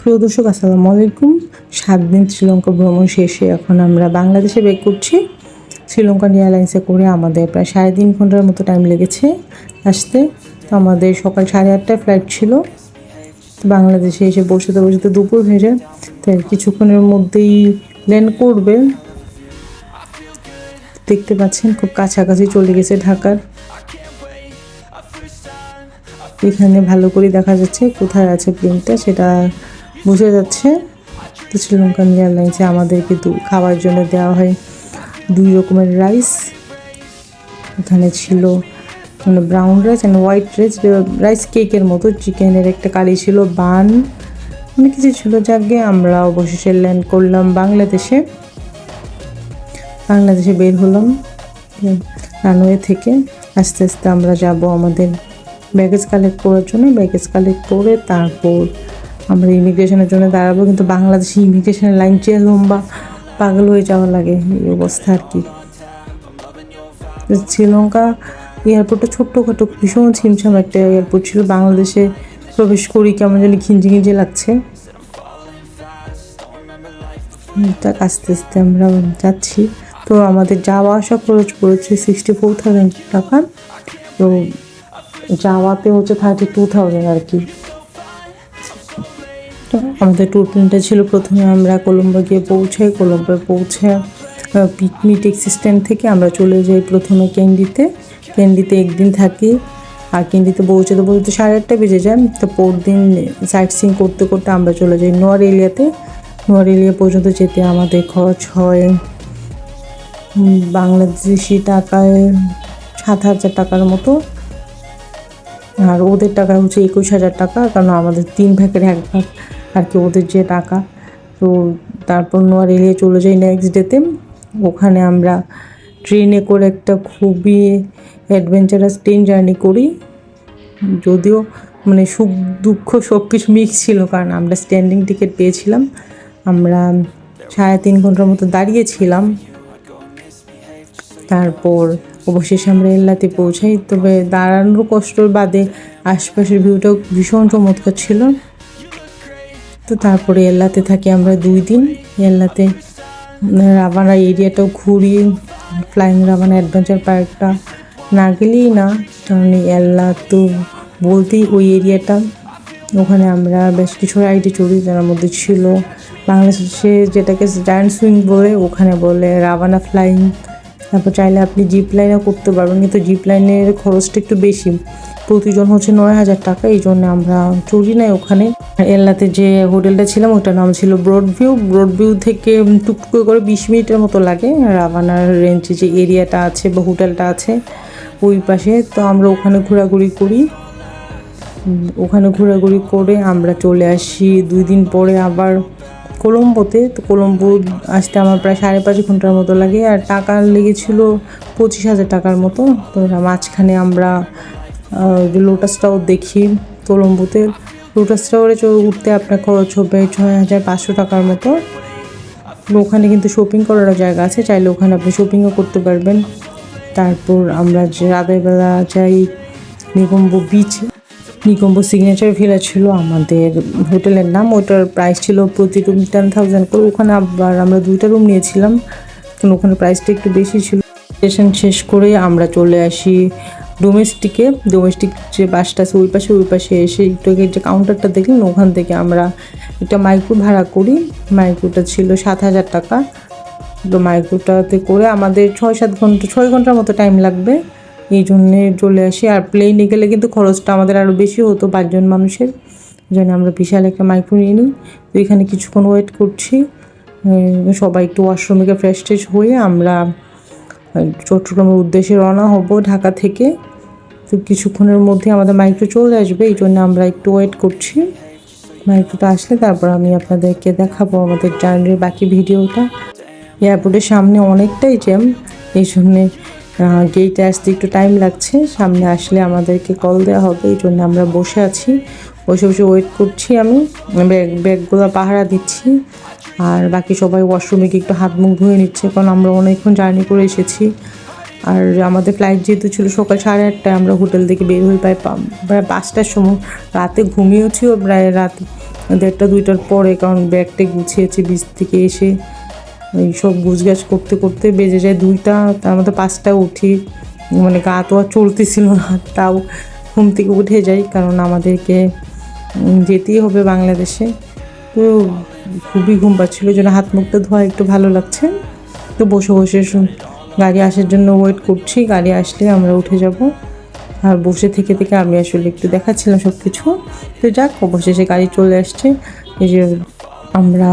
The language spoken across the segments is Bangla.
প্রিয় দর্শক, আসসালামু আলাইকুম। সাত দিন শ্রীলঙ্কা ভ্রমণ শেষে এখন আমরা বাংলাদেশে বেক করছি। শ্রীলঙ্কান এয়ারলাইন্সে করে আমাদের প্রায় সাড়ে তিন ঘণ্টার মতো টাইম লেগেছে আসতে। তো আমাদের সকাল সাড়ে আটটায় ফ্লাইট ছিল। তো বাংলাদেশে এসে বসতে বসতে দুপুর হয়ে যায়। তো কিছুক্ষণের মধ্যেই ল্যান্ড করবে। দেখতে পাচ্ছেন খুব কাছাকাছি চলে গেছে ঢাকার। এখানে ভালো করে দেখা যাচ্ছে কোথায় আছে প্লেনটা, সেটা বোঝা যাচ্ছে। তো শ্রীলঙ্কান এয়ারলাইন্সে আমাদেরকে দু খাওয়ার জন্য দেওয়া হয় দুই রকমের রাইস। এখানে ছিল মানে brown rice and white rice. Rice কেকের মতো, চিকেনের একটা কারি ছিল বান। অনেক কিছু ছিল যাকে আমরা অবশেষে ল্যান্ড করলাম বাংলাদেশে। বাংলাদেশে বের হলাম, রানওয়ে থেকে। আস্তে আস্তে আমরা যাব আমাদের ব্যাগেজ কালেক্ট করার জন্য ব্যাগেজ কালেক্ট করে তারপর আমরা ইমিগ্রেশনের জন্য দাঁড়াবো। কিন্তু বাংলাদেশে ইমিগ্রেশনের লাইন চেয়ে লম্বা পাগল হয়ে যাওয়া লাগে এই অবস্থা আর কি। শ্রীলঙ্কা এয়ারপোর্টটা ছোট্টখাটো ভীষণ ছিমছাম একটা এয়ারপোর্ট ছিল। বাংলাদেশে প্রবেশ করি কেমন জানি খিঞ্জি খিঞ্জি লাগছে তা আস্তে আস্তে আমরা যাচ্ছি। তো আমাদের যাওয়া আসা খরচ পড়েছে সিক্সটি ফোর থাউজেন্ড টাকা। তো যাওয়াতে হচ্ছে থার্টি টু থাউজেন্ড আর কি। আমাদের ট্যুর প্ল্যানটা ছিল প্রথমে আমরা কলম্বো গিয়ে পৌঁছাই কলম্বোয় পৌঁছে পিকনিক ট্যাক্সি স্ট্যান্ড থেকে আমরা চলে যাই প্রথমে ক্যান্ডিতে ক্যান্ডিতে একদিন থাকি, আর ক্যান্ডিতে পৌঁছাতে, পৌঁছতে সাড়ে আটটা বেজে যায়। তো পরদিন সাইট সিং করতে করতে আমরা চলে যাই নোয়ার এরিয়াতে নোয়ার এরিয়া পর্যন্ত যেতে আমাদের খরচ হয় বাংলাদেশি টাকায় সাত হাজার টাকার মতো। আর ওদের টাকা হচ্ছে একুশ হাজার টাকা, কারণ আমাদের তিন ভাগের এক ভাগ আর কি ওদের যে টাকা। তো তারপর নোয়ার এরিয়া চলে যাই নেক্সট ডেতে ওখানে আমরা ট্রেনে করে একটা খুবই অ্যাডভেঞ্চারাস ট্রেন জার্নি করি। যদিও মানে সুখ, দুঃখ সব কিছু মিক্স ছিল, কারণ আমরা স্ট্যান্ডিং টিকিট পেয়েছিলাম। আমরা সাড়ে তিন ঘণ্টার মতো দাঁড়িয়েছিলাম। তারপর অবশেষে আমরা এল্লাতে পৌঁছাই। তবে দাঁড়ানোর কষ্টর বাদে আশপাশের ভিউটাও ভীষণ চমৎকার ছিল। তো তারপরে এল্লাতে থাকি আমরা দুই দিন। এল্লাতে রাবানা এরিয়াটাও ঘুরি ফ্লাইং রাবানা অ্যাডভেঞ্চার পার্কটা না গেলেই না, কারণ এল্লা তো বলতেই ওই এরিয়াটা। ওখানে আমরা বেশ কিছু রাইডে চড়ি, যার মধ্যে ছিল বাংলাদেশে যেটাকে জায়ান্ট সুইং বলে, ওখানে বলে রাবানা ফ্লাইং তারপর চাইলে আপনি জিপ লাইনও করতে পারবেন, কিন্তু জিপ লাইনের খরচটা একটু বেশি। প্রতিজন হচ্ছে নয় হাজার টাকা, এই জন্য আমরা চড়ি নাই ওখানে। এল্লাতে যে হোটেলটা ছিলাম, ওটার নাম ছিল ব্রড ভিউ ব্রড ভিউ থেকে টুকটুক করে বিশ মিনিটের মতো লাগে। রাবানার রেঞ্জে যে এরিয়াটা আছে বা হোটেলটা আছে, ওই পাশে। তো আমরা ওখানে ঘোরাঘুরি করি। ওখানে ঘোরাঘুরি করে আমরা চলে আসি। দুই দিন পরে আবার কলম্বোতে, তো কলম্বো আসতে আমার প্রায় সাড়ে পাঁচ ঘণ্টার মতো লাগে। আর টাকা লেগেছিল পঁচিশ হাজার টাকার মতো। তো মাঝখানে আমরা যে লোটাসটাও দেখি কলম্বোতে। লোটাস টাওয়ারে উঠতে আপনার খরচ হবে ছয় হাজার পাঁচশো টাকার মতো। ওখানে কিন্তু শপিং করারও জায়গা আছে। চাইলে ওখানে আপনি শপিংও করতে পারবেন। তারপর আমরা যে রাতের বেলা যাই Negombo beach Negombo signature villa ছিল আমাদের হোটেলের নাম। ওটার প্রাইস ছিল প্রতি রুম টেন থাউজেন্ড করে। ওখানে আবার আমরা দুইটা রুম নিয়েছিলাম। কারণ ওখানে প্রাইসটা একটু বেশি ছিল। স্টেশন শেষ করে আমরা চলে আসি ডোমেস্টিকে ডোমেস্টিক যে বাসটা আছে, ওই পাশে ওই পাশে এসে একটু আগে যে কাউন্টারটা দেখলেন, ওখান থেকে আমরা একটা মাইক্রো ভাড়া করি। মাইক্রোটা ছিল সাত হাজার টাকা। তো মাইক্রোটাতে করে আমাদের ছয় সাত ঘণ্টা, ছয় ঘণ্টার মতো টাইম লাগবে। এই জন্যে চলে আসি। আর প্লেনে গেলে কিন্তু খরচটা আমাদের আরও বেশি হতো পাঁচজন মানুষের। জন্য আমরা বিশাল একটা মাইক্রো নিয়ে নিই। তো এখানে কিছুক্ষণ ওয়েট করছি। সবাই একটু ওয়াশরুমে ফ্রেশ ট্রেশ হয়ে আমরা চট্টগ্রামের উদ্দেশ্যে রওনা হব ঢাকা থেকে। তো কিছুক্ষণের মধ্যে আমাদের মাইক্রো চলে আসবে। এই জন্য আমরা একটু ওয়েট করছি। মাইক্রোটা আসলে তারপর আমি আপনাদেরকে দেখাবো আমাদের জার্নির বাকি ভিডিওটা এয়ারপোর্টের সামনে অনেকটাই জ্যাম এই জন্যে গেটে আসতে একটু টাইম লাগছে। সামনে আসলে আমাদেরকে কল দেওয়া হবে, এই জন্য আমরা বসে আছি। বসে বসে ওয়েট করছি আমি। ব্যাগ ব্যাগগুলো পাহারা দিচ্ছি। আর বাকি সবাই ওয়াশরুমে গিয়ে একটু হাত মুখ ধুয়ে নিচ্ছে, কারণ আমরা অনেকক্ষণ জার্নি করে এসেছি। আর আমাদের ফ্লাইট যেহেতু ছিল সকাল সাড়ে আটটায়, আমরা হোটেল থেকে বের হয়ে প্রায় পা- প্রায় পাঁচটার সময়। রাতে ঘুমিয়েছিও প্রায় রাত দেড়টা, দুইটার পরে, কারণ ব্যাগটা গুছিয়েছি বীজ থেকে এসে। এই সব গুছগাছ করতে করতে বেজে যায় দুইটা, তার মধ্যে পাঁচটা উঠি। মানে গা তো আর চলতেছিল না, তাও ঘুম থেকে উঠে যাই, কারণ আমাদেরকে যেতেই হবে বাংলাদেশে। তো খুবই ঘুম পাচ্ছিল ওই জন্য হাত মুখটা ধোয়া একটু ভালো লাগছে। তো বসে বসে গাড়ি আসার জন্য ওয়েট করছি, গাড়ি আসলে আমরা উঠে যাব। আর বসে থেকে থেকে আমি আসলে একটু দেখাচ্ছিলাম সব কিছু তো যাক, অবশেষে গাড়ি চলে আসছে। এই যে আমরা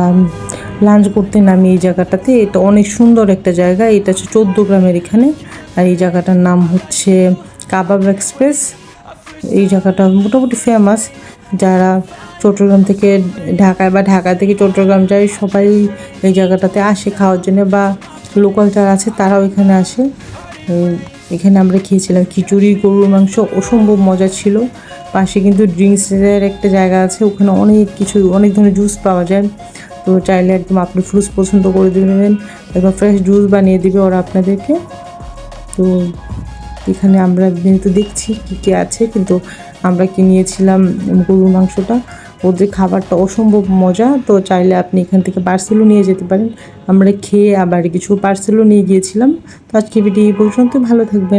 লাঞ্চ করতে নামি এই জায়গাটাতে। এটা অনেক সুন্দর একটা জায়গা। এটা হচ্ছে চোদ্দ গ্রামের এখানে। আর এই জায়গাটার নাম হচ্ছে কাবাব এক্সপ্রেস। এই জায়গাটা মোটামুটি ফেমাস যারা চট্টগ্রাম থেকে ঢাকায় বা ঢাকা থেকে চট্টগ্রাম যায়, সবাই এই জায়গাটাতে আসে খাওয়ার জন্য বা লোকাল যারা আছে, তারাও এখানে আসে। এখানে আমরা খেয়েছিলাম খিচুড়ি, গরুর মাংস, অসম্ভব মজা ছিল। পাশে কিন্তু ড্রিঙ্কসের একটা জায়গা আছে, ওখানে অনেক কিছু, অনেক ধরনের জুস পাওয়া যায়। তো চাইলে একদম আপনি ফ্রুটস পছন্দ করে দেবেন একদম ফ্রেশ জুস বানিয়ে দিবে ওরা আপনাদেরকে। তো এখানে আমরা যেহেতু দেখছি কী কী আছে, কিন্তু আমরা কি নিয়েছিলাম গরুর মাংসটা। ওদের খাবারটা অসম্ভব মজা। তো চাইলে আপনি এখান থেকে পার্সেলও নিয়ে যেতে পারেন। আমরা খেয়ে আবার কিছু পার্সেলও নিয়ে গিয়েছিলাম। তো আজকে ভিডিও এই পর্যন্ত ভালো থাকবেন।